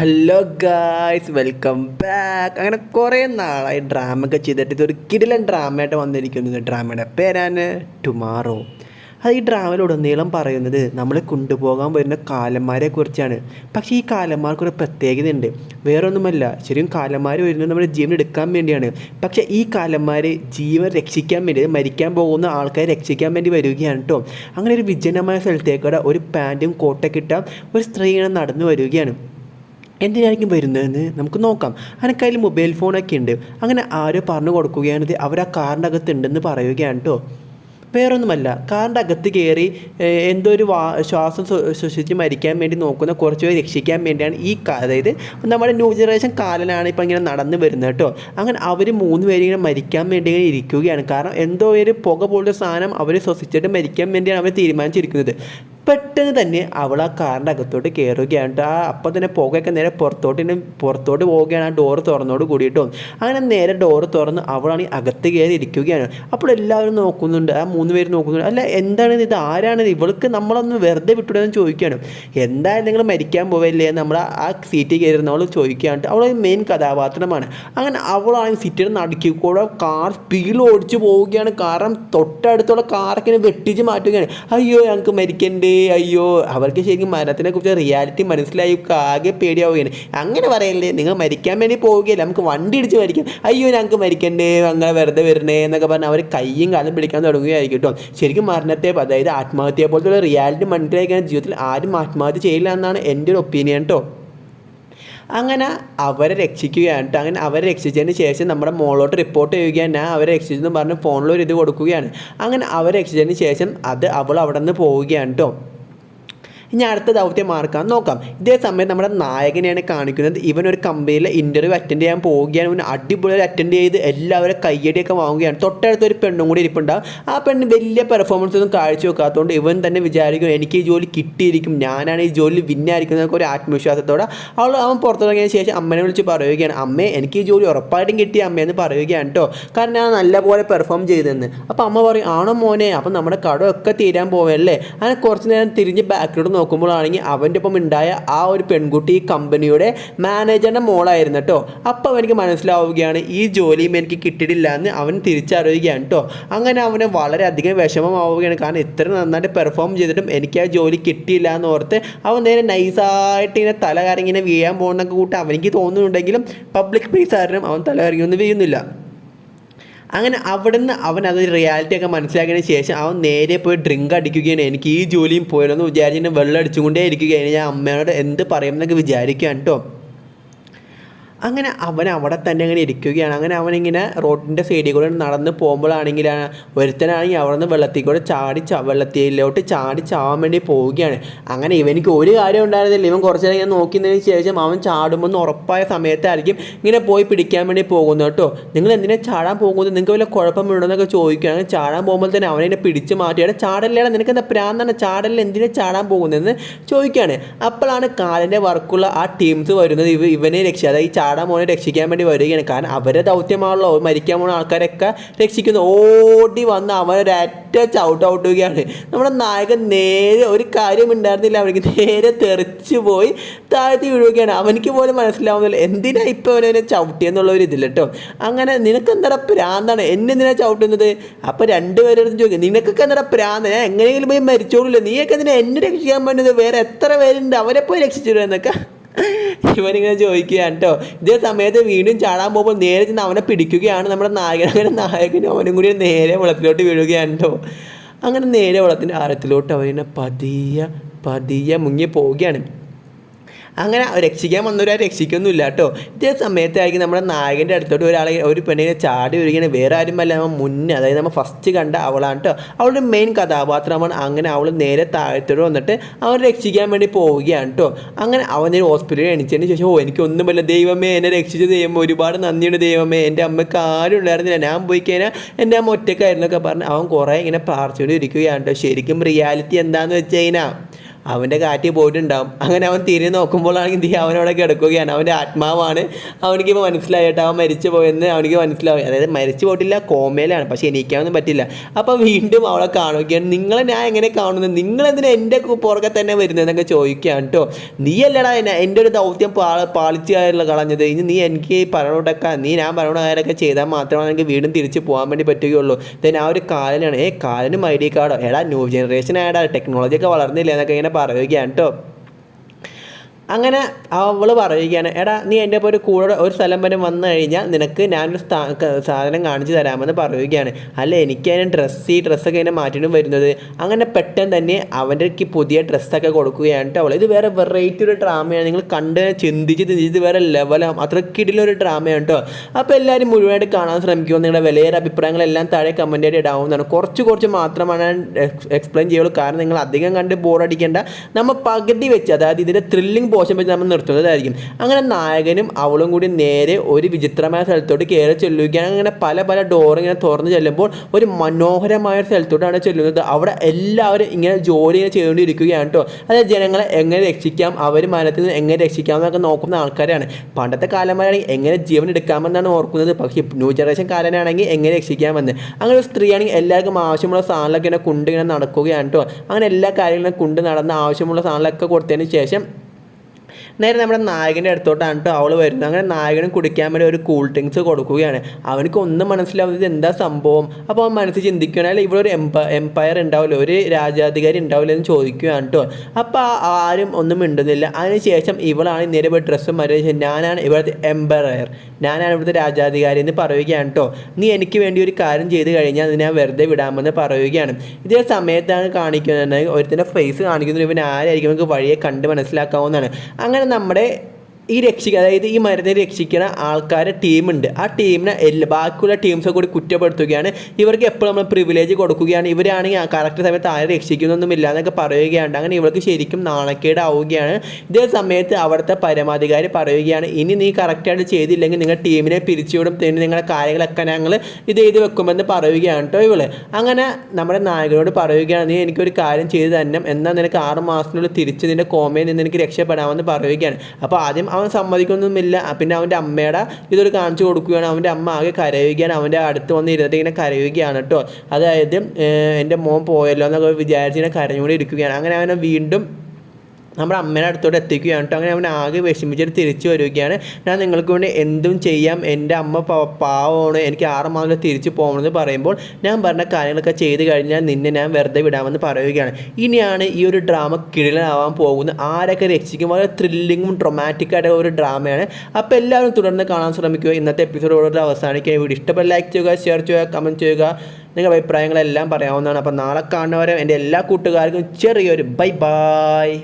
Hello guys welcome back അങ്ങനെ കുറേ നാളായി ഡ്രാമ ഒക്കെ ചെയ്തിട്ട് ഇതൊരു കിടിലൻ ഡ്രാമയായിട്ട് വന്നിരിക്കുന്നത് ഡ്രാമയുടെ പേരാണ് ടുമാറോ അത് ഈ ഡ്രാമയിലുടനീളം പറയുന്നത് നമ്മളെ കൊണ്ടുപോകാൻ വരുന്ന കാലന്മാരെ കുറിച്ചാണ്. പക്ഷേ ഈ കാലന്മാർക്കൊരു പ്രത്യേകതയുണ്ട്. വേറൊന്നുമല്ല ശരിക്കും കാലന്മാർ വരുന്നത് നമ്മുടെ ജീവൻ എടുക്കാൻ വേണ്ടിയാണ്. പക്ഷേ ഈ കാലന്മാർ ജീവൻ രക്ഷിക്കാൻ വേണ്ടി മരിക്കാൻ പോകുന്ന ആൾക്കാരെ രക്ഷിക്കാൻ വേണ്ടി വരികയാണ് കേട്ടോ അങ്ങനെ ഒരു വിജനമായ സ്ഥലത്തേക്കൂടെ ഒരു പാന്റും കോട്ടൊക്കെ ഇട്ട ഒരു സ്ത്രീ നടന്നു വരികയാണ്. എന്തിനായിരിക്കും വരുന്നതെന്ന് നമുക്ക് നോക്കാം. അങ്ങനെ കയ്യിൽ മൊബൈൽ ഫോണൊക്കെ ഉണ്ട്. അങ്ങനെ ആരോ പറഞ്ഞു കൊടുക്കുകയാണിത് അവർ ആ കാറിന്റെ അകത്ത് ഉണ്ടെന്ന് പറയുകയാണ് കേട്ടോ വേറൊന്നുമല്ല കാറിന്റെ അകത്ത് കയറി എന്തോ ഒരു വാ ശ്വാസം ശ്വ- ശ്വസിച്ച് മരിക്കാൻ വേണ്ടി നോക്കുന്ന കുറച്ച് പേര് രക്ഷിക്കാൻ വേണ്ടിയാണ് ഈ അതായത് നമ്മുടെ ന്യൂ ജനറേഷൻ കാലനാണ് ഇപ്പം ഇങ്ങനെ നടന്നു വരുന്നത് കേട്ടോ അങ്ങനെ അവർ മൂന്ന് പേര് ഇങ്ങനെ മരിക്കാൻ വേണ്ടി ഇങ്ങനെ ഇരിക്കുകയാണ്. കാരണം എന്തോ ഒരു പുക പോലത്തെ സാധനം അവർ ശ്വസിച്ചിട്ട് മരിക്കാൻ വേണ്ടിയാണ് അവർ തീരുമാനിച്ചിരിക്കുന്നത്. പെട്ടെന്ന് തന്നെ അവൾ ആ കാറിന്റെ അകത്തോട്ട് കയറുകയാണ്. ആ അപ്പം തന്നെ പുകയൊക്കെ നേരെ പുറത്തോട്ട് പുറത്തോട്ട് പോവുകയാണ്. ആ ഡോറ് തുറന്നോട് കൂടിയിട്ടും അങ്ങനെ നേരെ ഡോറ് തുറന്ന് അവളാണ് അകത്ത് കയറി ഇരിക്കുകയാണ്. അപ്പോൾ എല്ലാവരും നോക്കുന്നുണ്ട്. ആ മൂന്ന് പേര് നോക്കുന്നുണ്ട്. അല്ല എന്താണ് ഇത്? ആരാണ്? ഇവൾക്ക് നമ്മളൊന്ന് വെറുതെ വിട്ടുവിടുമെന്ന് ചോദിക്കുകയാണ്. എന്തായാലും നിങ്ങൾ മരിക്കാൻ പോവല്ലേ? നമ്മൾ ആ സീറ്റിൽ കയറുന്നവൾ ചോദിക്കുകയാണ്. അവൾ മെയിൻ കഥാപാത്രമാണ്. അങ്ങനെ അവളാണെങ്കിൽ സീറ്റിൽ നടുക്കി കൂടെ കാർ സ്പീഡിൽ ഓടിച്ചു പോവുകയാണ്. കാരണം തൊട്ടടുത്തുള്ള കാറൊക്കെ വെട്ടിച്ച് മാറ്റുകയാണ്. അയ്യോ ഞങ്ങൾക്ക് മരിക്കണ്ടേ? അയ്യോ അവർക്ക് ശരിക്കും മരണത്തിനെ കുറിച്ച് റിയാലിറ്റി മനസ്സിലായി ആകെ പേടിയാവുകയാണ്. അങ്ങനെ പറയല്ലേ നിങ്ങൾ മരിക്കാൻ വേണ്ടി പോവുകയല്ല നമുക്ക് വണ്ടി ഇടിച്ച് മരിക്കാം. അയ്യോ ഞങ്ങൾക്ക് മരിക്കണ്ടേ അങ്ങനെ വെറുതെ വരണേ എന്നൊക്കെ പറഞ്ഞ് അവർ കയ്യും കാലം പിടിക്കാൻ തുടങ്ങുകയായിരിക്കും കേട്ടോ. ശരിക്കും മരണത്തെ അതായത് ആത്മഹത്യയെ പോലത്തെ റിയാലിറ്റി മനസ്സിലാക്കാൻ ജീവിതത്തിൽ ആരും ആത്മഹത്യ ചെയ്യില്ല എന്നാണ് എന്റെ ഒരു ഒപ്പീനിയൻ കേട്ടോ അങ്ങനെ അവരെ രക്ഷിക്കുകയാണ്. അങ്ങനെ അവരെ രക്ഷിച്ചതിന് ശേഷം നമ്മുടെ മോളോട്ട് റിപ്പോർട്ട് ചെയ്യുകയാണ്. ഞാൻ അവരെ രക്ഷിച്ചെന്ന് പറഞ്ഞ് ഫോണിലൊരു ഇത് കൊടുക്കുകയാണ്. അങ്ങനെ അവരെ രക്ഷിച്ചതിന് ശേഷം അത് അവൾ അവിടെ നിന്ന് പോവുകയാണ് കേട്ടോ ഇനി അടുത്ത ദൗത്യം മാർക്കാൻ നോക്കാം. ഇതേ സമയം നമ്മുടെ നായകനെയാണ് കാണിക്കുന്നത്. ഇവൻ ഒരു കമ്പനിയിൽ ഇന്റർവ്യൂ അറ്റൻഡ് ചെയ്യാൻ പോവുകയാണ്. ഇവൻ അടിപൊളി അറ്റൻഡ് ചെയ്ത് എല്ലാവരും കയ്യടിയൊക്കെ വാങ്ങുകയാണ്. തൊട്ടടുത്ത് ഒരു പെണ്ണും കൂടി ഇരിപ്പുണ്ടാവും. ആ പെണ്ണ് വലിയ പെർഫോമൻസ് ഒന്നും കാഴ്ച വെക്കാത്തതുകൊണ്ട് ഇവൻ തന്നെ വിചാരിക്കും എനിക്ക് ഈ ജോലി കിട്ടിയിരിക്കും. ഞാനാണ് ഈ ജോലി വിന്നായിരിക്കുന്നത് എന്നൊക്കെ ഒരു ആത്മവിശ്വാസത്തോടെ അവൾ അവൻ പുറത്തിറങ്ങിയതിന് ശേഷം അമ്മനെ വിളിച്ച് പറയുകയാണ്. അമ്മേ എനിക്ക് ഈ ജോലി ഉറപ്പായിട്ടും കിട്ടിയ അമ്മയെന്ന് പറയുകയാണ് കേട്ടോ. കാരണം ഞാൻ നല്ലപോലെ പെർഫോം ചെയ്തെന്ന്. അപ്പോൾ അമ്മ പറയും ആണോ മോനെ? അപ്പം നമ്മുടെ കടമൊക്കെ തീരാൻ പോവല്ലേ? അങ്ങനെ കുറച്ച് നേരം തിരിഞ്ഞ് ബാക്കിലോട്ട് നോക്കുമ്പോഴാണെങ്കിൽ അവന്റെ ഒപ്പം ഉണ്ടായ ആ ഒരു പെൺകുട്ടി ഈ കമ്പനിയുടെ മാനേജറിന്റെ മോളായിരുന്നു കേട്ടോ. അപ്പോൾ അവനിക്ക് മനസ്സിലാവുകയാണ് ഈ ജോലിയും എനിക്ക് കിട്ടിയിട്ടില്ല എന്ന് അവൻ തിരിച്ചറിയുകയാണ് കേട്ടോ. അങ്ങനെ അവന് വളരെയധികം വിഷമമാവുകയാണ്. കാരണം ഇത്ര നന്നായിട്ട് പെർഫോം ചെയ്തിട്ടും എനിക്ക് ആ ജോലി കിട്ടിയില്ല എന്ന് ഓർത്ത് അവൻ നേരെ നൈസായിട്ട് ഇങ്ങനെ തല കറങ്ങി ഇങ്ങനെ വീഴാൻ പോകുന്നൊക്കെ കൂട്ടം അവനിക്ക് തോന്നുന്നുണ്ടെങ്കിലും പബ്ലിക് പ്ലേസ് ആരും അവൻ തല കറങ്ങിയൊന്നും വീഴുന്നില്ല. അങ്ങനെ അവിടുന്ന് അവൻ അത് റിയാലിറ്റി ഒക്കെ മനസ്സിലാക്കിയതിന് ശേഷം അവൻ നേരെ പോയി ഡ്രിങ്ക് അടിക്കുകയാണ്. എനിക്ക് ഈ ജോലിയും പോയല്ലോ എന്ന് വിചാരിച്ചിട്ട് വെള്ളം അടിച്ചുകൊണ്ടേ ഇരിക്കുകയാണ്. ഞാൻ അമ്മയോട് എന്ത് പറയുമെന്നൊക്കെ വിചാരിക്കുകയാണ് കേട്ടോ അങ്ങനെ അവൻ അവിടെ തന്നെ അങ്ങനെ ഇരിക്കുകയാണ്. അങ്ങനെ അവനിങ്ങനെ റോഡിന്റെ സൈഡിൽ കൂടെ നടന്ന് പോകുമ്പോഴാണെങ്കിൽ ഒരുത്തനാണെങ്കിൽ അവിടെ നിന്ന് വെള്ളത്തിൽ കൂടെ ചാടി വെള്ളത്തിലോട്ട് ചാടി ചാവാൻ വേണ്ടി പോവുകയാണ്. അങ്ങനെ ഇവനിക്ക് ഒരു കാര്യം ഉണ്ടായിരുന്നില്ല. ഇവൻ കുറച്ച് നേരം ഇങ്ങനെ നോക്കിയതിന് ശേഷം അവൻ ചാടുമെന്ന് ഉറപ്പായ സമയത്തായിരിക്കും ഇങ്ങനെ പോയി പിടിക്കാൻ വേണ്ടി പോകുന്നത് കേട്ടോ. നിങ്ങൾ എന്തിനാ ചാടാൻ പോകുന്നത്? നിങ്ങൾക്ക് വല്ല കുഴപ്പമുണ്ടോയെന്നൊക്കെ ചോദിക്കുകയാണ്. അങ്ങനെ ചാടാൻ പോകുമ്പോൾ തന്നെ അവനെ പിടിച്ച് മാറ്റിയാണ് ചാടല്ലേടാ നിനക്ക് എന്താ പ്രാന്താണ്? ചാടല്ല എന്തിനാ ചാടാൻ പോകുന്നതെന്ന്? ചോദിക്കുകയാണ്. അപ്പോഴാണ് കാലിന്റെ വർക്കുള്ള ആ ടീംസ് വരുന്നത്. ഇവ ഇവനെ രക്ഷ അതായത് ഈ ചാടാൻ മോനെ രക്ഷിക്കാൻ വേണ്ടി വരികയാണ്. കാരണം അവരെ ദൗത്യമാണല്ലോ. മരിക്കാൻ പോകുന്ന ആൾക്കാരൊക്കെ രക്ഷിക്കുന്നു. ഓടി വന്ന് അവനൊരറ്റ ചവിട്ട് ഔട്ടുകയാണ്. നമ്മുടെ നായകൻ നേരെ ഒരു കാര്യം ഉണ്ടായിരുന്നില്ല. അവനിക്ക് നേരെ തെറിച്ച് പോയി താഴ്ത്തി വീഴുകയാണ്. അവനിക്ക് പോലും മനസ്സിലാവുന്നില്ല. എന്തിനാ ഇപ്പോൾ അവനെ ചവിട്ടിയെന്നുള്ള ഒരു ഇതില്ല കേട്ടോ അങ്ങനെ നിനക്ക് എന്താ പ്രാന്താണ്? എന്നെ എന്തിനാ ചവിട്ടുന്നത്? അപ്പോൾ രണ്ടുപേരും ചോദിക്കും. നിനക്കൊക്കെ എന്താ പ്രാന്ത? ഞാൻ എങ്ങനെയെങ്കിലും പോയി മരിച്ചോളൂല്ലോ. നീയൊക്കെ എന്തിനാ എന്നെ രക്ഷിക്കാൻ പറ്റുന്നത് വേറെ എത്ര പേരുണ്ട്? അവരെ പോയി രക്ഷിച്ചിടുക എന്നൊക്കെ. ഇവനിങ്ങനെ ചോദിക്കുകയാണ് കേട്ടോ ഇതേ സമയത്ത് വീണ്ടും ചാടാൻ പോകുമ്പോൾ നേരെ ചെന്ന് അവനെ പിടിക്കുകയാണ് നമ്മുടെ നായകൻ. അങ്ങനെ നായകനും അവനും കൂടി നേരെ വെള്ളത്തിലോട്ട് വീഴുകയാണ് കേട്ടോ അങ്ങനെ നേരെ വെള്ളത്തിന്റെ ആരത്തിലോട്ട് അവനെ പതിയെ പതിയെ മുങ്ങി പോവുകയാണ്. അങ്ങനെ രക്ഷിക്കാൻ വന്നവരെ രക്ഷിക്കൊന്നുമില്ല കേട്ടോ ഇതേ സമയത്തായിരിക്കും നമ്മുടെ നായകന്റെ അടുത്തോട്ട് ഒരാളെ ഒരു പെണ്ണിനെ ചാടി വരികയാണ് വേറെ ആരുമല്ല. നമ്മൾ മുന്നേ അതായത് നമ്മൾ ഫസ്റ്റ് കണ്ട അവളാണ് കേട്ടോ അവളുടെ മെയിൻ കഥാപാത്രമാണ്. അങ്ങനെ അവൾ നേരെ താഴത്തോട്ട് വന്നിട്ട് അവൻ രക്ഷിക്കാൻ വേണ്ടി പോവുകയാണ് കേട്ടോ അങ്ങനെ അവൻ ഹോസ്പിറ്റലിൽ എണിച്ചതിന് ശേഷം ഓ എനിക്കൊന്നും പറ്റില്ല. ദൈവമേ എന്നെ രക്ഷിച്ച ദൈവം ഒരുപാട് നന്ദിയുണ്ട് ദൈവമേ. എന്റെ അമ്മയ്ക്ക് ആരും ഉണ്ടായിരുന്നില്ല. ഞാൻ പോയി കഴിഞ്ഞാൽ എന്റെ അമ്മ ഒറ്റക്കായിരുന്നൊക്കെ പറഞ്ഞ് അവൻ കുറേ ഇങ്ങനെ പ്രാർത്ഥിച്ചുകൊണ്ട് കേട്ടോ ശരിക്കും റിയാലിറ്റി എന്താണെന്ന് വെച്ച് കഴിഞ്ഞാൽ അവന്റെ കാറ്റ് പോയിട്ടുണ്ടാവും. അങ്ങനെ അവൻ തിരിഞ്ഞ് നോക്കുമ്പോഴാണ് എന്ത് ചെയ്യുക? അവനവിടെ കിടക്കുകയാണ്. അവന്റെ ആത്മാവാണ്. അവനിക്ക് ഇപ്പോൾ മനസ്സിലായിട്ട് അവൻ മരിച്ചു പോയെന്ന് അവനിക്ക് മനസ്സിലാവും അതായത് മരിച്ചു പോയിട്ടില്ല കോമയിലാണ്. പക്ഷെ എനിക്കാവൊന്നും പറ്റില്ല. അപ്പോൾ വീണ്ടും അവളെ കാണുകയാണ്. നിങ്ങളെ ഞാൻ എങ്ങനെ കാണുന്നത് നിങ്ങളെന്തിനാ എന്റെ പുറകെ തന്നെ വരുന്നതെന്നൊക്കെ ചോദിക്കുകയാണ് കേട്ടോ. നീ അല്ലടാ എന്റെ ഒരു ദൗത്യം പാ പാലിച്ചായുള്ള കളഞ്ഞത്. ഇനി നീ എനിക്ക് പറഞ്ഞോട്ടൊക്കെ നീ ഞാൻ പറഞ്ഞ കാര്യമൊക്കെ ചെയ്താൽ മാത്രമാണ് എനിക്ക് വീണ്ടും തിരിച്ച് പോകാൻ വേണ്ടി പറ്റുകയുള്ളൂ. ദെൻ ആ ഒരു കാലനാണ്. ഏ കാലനും ഐ ഡി കാർഡോ? എടാ ന്യൂ ജനറേഷൻ ആയടാ. ടെക്നോളജി ഒക്കെ വളർന്നില്ല? എന്നൊക്കെ ഇങ്ങനെ പറയുകയാണ് കേട്ടോ അങ്ങനെ അവൾ പറയുകയാണ് എടാ നീ എന്റെ ഇപ്പോൾ ഒരു കൂടെ ഒരു സ്ഥലം വരെ വന്നു കഴിഞ്ഞാൽ നിനക്ക് ഞാനൊരു സാധനം കാണിച്ചു തരാമെന്ന് പറയുകയാണ്. അല്ല എനിക്ക് അതിന് ഡ്രസ്സ് ഈ ഡ്രസ്സൊക്കെ ഇങ്ങനെ മാറ്റിയിട്ടും വരുന്നത്. അങ്ങനെ പെട്ടെന്ന് തന്നെ അവന്റെ പുതിയ ഡ്രസ്സൊക്കെ കൊടുക്കുകയാണ് അവൾ ഇത് വേറെ വെറൈറ്റി ഒരു ഡ്രാമയാണ് നിങ്ങൾ കണ്ട് ചിന്തിച്ച് ചിന്തിച്ച് വേറെ ലെവലാണ് അത്രക്കിടിലൊരു ഡ്രാമയാണ് കേട്ടോ അപ്പോൾ എല്ലാവരും മുഴുവനായിട്ട് കാണാൻ ശ്രമിക്കുമോ? നിങ്ങളുടെ വിലയേറെ അഭിപ്രായങ്ങളെല്ലാം താഴെ കമന്റ് ആയിട്ട് ഇടാവുന്നതാണ്. കുറച്ച് കുറച്ച് മാത്രമാണ് എക്സ്പ്ലെയിൻ ചെയ്യുള്ളൂ കാരണം നിങ്ങൾ അധികം കണ്ട് ബോറടിക്കേണ്ട നമ്മൾ പകുതി വെച്ച് അതായത് ഇതിന്റെ ത്രില്ലിംഗ് പോർഷൻ പറ്റി നമ്മൾ നിർത്തുന്നതായിരിക്കും. അങ്ങനെ നായകനും അവളും കൂടി നേരെ ഒരു വിചിത്രമായ സ്ഥലത്തോട്ട് കയറി ചെല്ലുകയാണ്. അങ്ങനെ പല പല ഡോർ ഇങ്ങനെ തുറന്ന് ചെല്ലുമ്പോൾ ഒരു മനോഹരമായ സ്ഥലത്തോട്ടാണ് ചെല്ലുന്നത്. അവിടെ എല്ലാവരും ഇങ്ങനെ ജോലി ഇങ്ങനെ ചെയ്തുകൊണ്ടിരിക്കുകയാണ് കേട്ടോ. അതായത് ജനങ്ങളെ എങ്ങനെ രക്ഷിക്കാം അവർ മരണത്തിൽ നിന്ന് എങ്ങനെ രക്ഷിക്കാം എന്നൊക്കെ നോക്കുന്ന ആൾക്കാരാണ്. പണ്ടത്തെ കാലന്മാരാണെങ്കിൽ എങ്ങനെ ജീവൻ എടുക്കാമെന്നാണ് ഓർക്കുന്നത്. പക്ഷേ ന്യൂ ജനറേഷൻ കാലനാണെങ്കിൽ എങ്ങനെ രക്ഷിക്കാമെന്ന്. അങ്ങനെ ഒരു സ്ത്രീയാണെങ്കിൽ എല്ലാവർക്കും ആവശ്യമുള്ള സാധനങ്ങളൊക്കെ ഇങ്ങനെ കൊണ്ട് ഇങ്ങനെ നടക്കുകയാണ് കേട്ടോ. അങ്ങനെ എല്ലാ കാര്യങ്ങളും കൊണ്ട് നടന്ന ആവശ്യമുള്ള സാധനങ്ങളൊക്കെ കൊടുത്തതിന് ശേഷം നേരെ നമ്മുടെ നായകന്റെ അടുത്തോട്ടാണ് കേട്ടോ അവൾ വരുന്നത്. അങ്ങനെ നായകനും കുടിക്കാൻ വേണ്ടി ഒരു കൂൾ ഡ്രിങ്ക്സ് കൊടുക്കുകയാണ്. അവനക്ക് ഒന്നും മനസ്സിലാവുന്നത് എന്താ സംഭവം? അപ്പോൾ അവൻ മനസ്സിൽ ചിന്തിക്കുകയാണെങ്കിൽ ഇവിടെ ഒരു എംപ എംപയർ ഉണ്ടാവില്ല? ഒരു രാജാധികാരി ഉണ്ടാവില്ല? എന്ന് ചോദിക്കുകയാണ് കേട്ടോ അപ്പോൾ ആരും ഒന്നും മിണ്ടുന്നില്ല. അതിനുശേഷം ഇവളാണ് നേരെ പോയി ഡ്രസ്സും മര്യാദ ഞാനാണ് ഇവിടുത്തെ എംപയർ ഞാനാണ് ഇവിടുത്തെ രാജാധികാരി എന്ന് പറയുകയാണ് കേട്ടോ നീ എനിക്ക് വേണ്ടി ഒരു കാര്യം ചെയ്ത് കഴിഞ്ഞാൽ അത് ഞാൻ വെറുതെ വിടാമെന്ന് പറയുകയാണ്. ഇതേ സമയത്താണ് കാണിക്കുന്നത് ഒരുത്തിന്റെ ഫേസ് കാണിക്കുന്നത്. ഇവൻ ആരായിരിക്കും? നമുക്ക് വഴിയെ കണ്ട് മനസ്സിലാക്കാവുന്നതാണ്. അങ്ങനെ നമ്മുടെ ഈ രക്ഷിക്കുക അതായത് ഈ മരുന്നിനെ രക്ഷിക്കുന്ന ആൾക്കാരെ ടീമുണ്ട്. ആ ടീമിനെ എല്ലാ ബാക്കിയുള്ള ടീംസൊക്കെ കൂടി കുറ്റപ്പെടുത്തുകയാണ്. ഇവർക്ക് എപ്പോഴും നമ്മൾ പ്രിവിലേജ് കൊടുക്കുകയാണ്. ഇവരാണെങ്കിൽ ആ കറക്റ്റ് സമയത്ത് ആരെ രക്ഷിക്കുന്നൊന്നുമില്ല എന്നൊക്കെ പറയുകയാണ്. അങ്ങനെ ഇവർക്ക് ശരിക്കും നാണക്കേടാവുകയാണ്. ഇതേ സമയത്ത് അവിടുത്തെ പരമാധികാരി പറയുകയാണ് ഇനി നീ കറക്റ്റായിട്ട് ചെയ്തില്ലെങ്കിൽ നിങ്ങൾ ടീമിനെ പിരിച്ചുവിടും. പിന്നെ നിങ്ങളുടെ കാര്യങ്ങളൊക്കെ ഞങ്ങൾ ഇത് ചെയ്ത് വെക്കുമെന്ന് പറയുകയാണ് കേട്ടോ ഇവൾ. അങ്ങനെ നമ്മുടെ നായകനോട് പറയുകയാണ് നീ എനിക്കൊരു കാര്യം ചെയ്തു തന്നെ എന്നാൽ നിനക്ക് ആറ് മാസത്തിനുള്ളിൽ തിരിച്ച് നിന്റെ കോമയിൽ നിന്ന് എനിക്ക് രക്ഷപ്പെടാമെന്ന് പറയുകയാണ്. അപ്പോൾ ആദ്യം അവൻ സമ്മതിക്കൊന്നുമില്ല. പിന്നെ അവന്റെ അമ്മയുടെ ഇതൊരു കാണിച്ചു കൊടുക്കുകയാണ്. അവന്റെ അമ്മ ആകെ കരയുകയാണ്. അവന്റെ അടുത്ത് വന്ന് ഇരുന്നിട്ട് ഇങ്ങനെ കരയുകയാണ് കേട്ടോ. അതായത് എന്റെ മോൻ പോയല്ലോ എന്നൊക്കെ വിചാരിച്ച് ഇങ്ങനെ കരഞ്ഞുകൊണ്ട് ഇരിക്കുകയാണ്. അങ്ങനെ അവനെ വീണ്ടും നമ്മുടെ അമ്മയുടെ അടുത്തോട്ട് എത്തിക്കുകയാണ് കേട്ടോ. അങ്ങനെ അവൻ ആകെ വിഷമിച്ചിട്ട് തിരിച്ചു വരികയാണ്. ഞാൻ നിങ്ങൾക്ക് വേണ്ടി എന്തും ചെയ്യാം. എന്റെ അമ്മ പാവമാണ്. എനിക്ക് ആറ് മാസം തിരിച്ചു പോകണമെന്ന് പറയുമ്പോൾ ഞാൻ പറഞ്ഞ കാര്യങ്ങളൊക്കെ ചെയ്ത് കഴിഞ്ഞാൽ നിന്നെ ഞാൻ വെറുതെ വിടാമെന്ന് പറയുകയാണ്. ഇനിയാണ് ഈ ഒരു ഡ്രാമ കിടിലനാവാൻ പോകുന്നത്. ആരൊക്കെ രക്ഷിക്കും? വളരെ ത്രില്ലിങ്ങും ഡ്രൊമാറ്റിക് ആയിട്ട് ഒരു ഡ്രാമയാണ്. അപ്പോൾ എല്ലാവരും തുടർന്ന് കാണാൻ ശ്രമിക്കുക. ഇന്നത്തെ എപ്പിസോഡോട് അവസാനിക്കുക. വീഡിയോ ഇഷ്ടപ്പെട്ട ലൈക്ക് ചെയ്യുക ഷെയർ ചെയ്യുക കമന്റ് ചെയ്യുക. നിങ്ങളുടെ അഭിപ്രായങ്ങളെല്ലാം പറയാവുന്നതാണ്. അപ്പോൾ നാളെ കാണുന്നവരെ എന്റെ എല്ലാ കൂട്ടുകാർക്കും ചെറിയൊരു ബൈ ബൈ